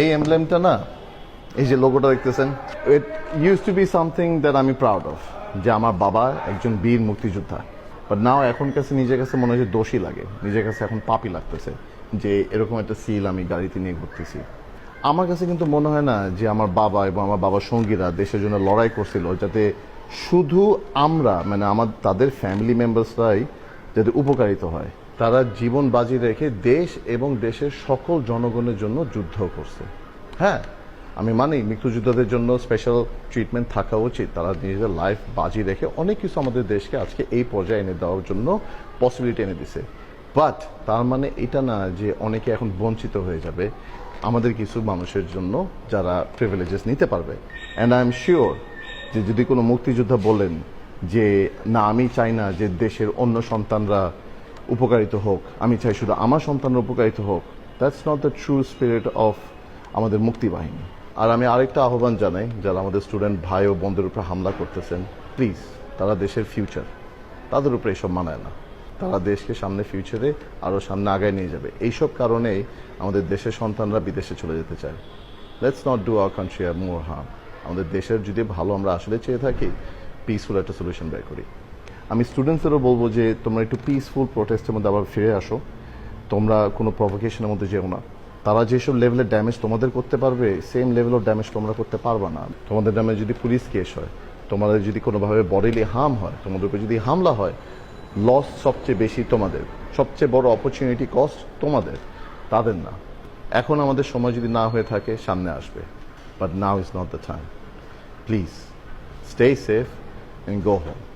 এই এমব্লেমটা না, এই যে লোগোটা দেখতেছেন it use to be something that আমি প্রাউড অফ যে আমার বাবা একজন বীর মুক্তিযোদ্ধা। বাট নাও এখন কাছে নিজের কাছে মনে হচ্ছে দোষী লাগে, নিজের কাছে এখন পাপি লাগতেছে, যে এরকম একটা সিল আমি গাড়িতে নিয়ে ঘুরতেছি। আমার কাছে কিন্তু মনে হয় না যে আমার বাবা এবং আমার বাবার সঙ্গীরা দেশের জন্য লড়াই করছিল, যাতে শুধু আমরা মানে আমার, তাদের ফ্যামিলি মেম্বার্সরাই যাতে উপকারিত হয়। তারা জীবন বাজি রেখে দেশ এবং দেশের সকল জনগণের জন্য যুদ্ধ করছে। হ্যাঁ আমি মানি মৃত্যুযোদ্ধাদের জন্য স্পেশাল ট্রিটমেন্ট থাকা উচিত। তারা নিজেদের লাইফ বাজি রেখে অনেক কিছু আমাদের দেশকে আজকে এই পর্যায়ে এনে দেওয়ার জন্য পসিবিলিটি এনে দিছে। বাট তার মানে এটা না যে অনেকে এখন বঞ্চিত হয়ে যাবে আমাদের কিছু মানুষের জন্য যারা প্রিভিলেজেস নিতে পারবে। অ্যান্ড আই এম শিওর যে যদি কোনো মুক্তিযোদ্ধা বলেন যে, না, আমি চাই না যে দেশের অন্য সন্তানরা উপকারিত হোক। আমি চাই শুধু আমার সন্তানরা উপকারিত হোক। That's not the true spirit of আমাদের মুক্তি বাহিনী। আর আমি আরেকটা আহ্বান জানাই, যারা আমাদের স্টুডেন্ট ভাই ও বোনদের উপর হামলা করতেছেন প্লিজ তারা দেশের ফিউচার তাদের উপরে এসব মানায় না। তারা দেশকে সামনে ফিউচারে আরও সামনে আগায় নিয়ে যাবে। এইসব কারণেই আমাদের দেশের সন্তানরা বিদেশে চলে যেতে চায়। Let's not do our country R more harm আমাদের দেশের যদি ভালো আমরা আসলে চেয়ে থাকি পিসফুল একটা সলিউশন বের করি। আমি স্টুডেন্টসদেরও বলব যে, তোমরা একটু পিসফুল প্রোটেস্টের মধ্যে আবার ফিরে আসো। তোমরা কোনো প্রভোকেশনের মধ্যে যেও না। তারা যেসব লেভেলের ড্যামেজ তোমাদের করতে পারবে সেম লেভেল অফ ড্যামেজ তোমরা করতে পারবে না। তোমাদের ড্যামেজ যদি পুলিশ কেস হয়, তোমাদের যদি কোনোভাবে বডিলি হার্ম হয়, তোমাদের উপর যদি হামলা হয় লস সবচেয়ে বেশি তোমাদের। সবচেয়ে বড় অপরচুনিটি কস্ট তোমাদের। তাদের না। এখন আমাদের সময় যদি না হয়ে থাকে, সামনে আসবে। But now is not the time please stay safe and go home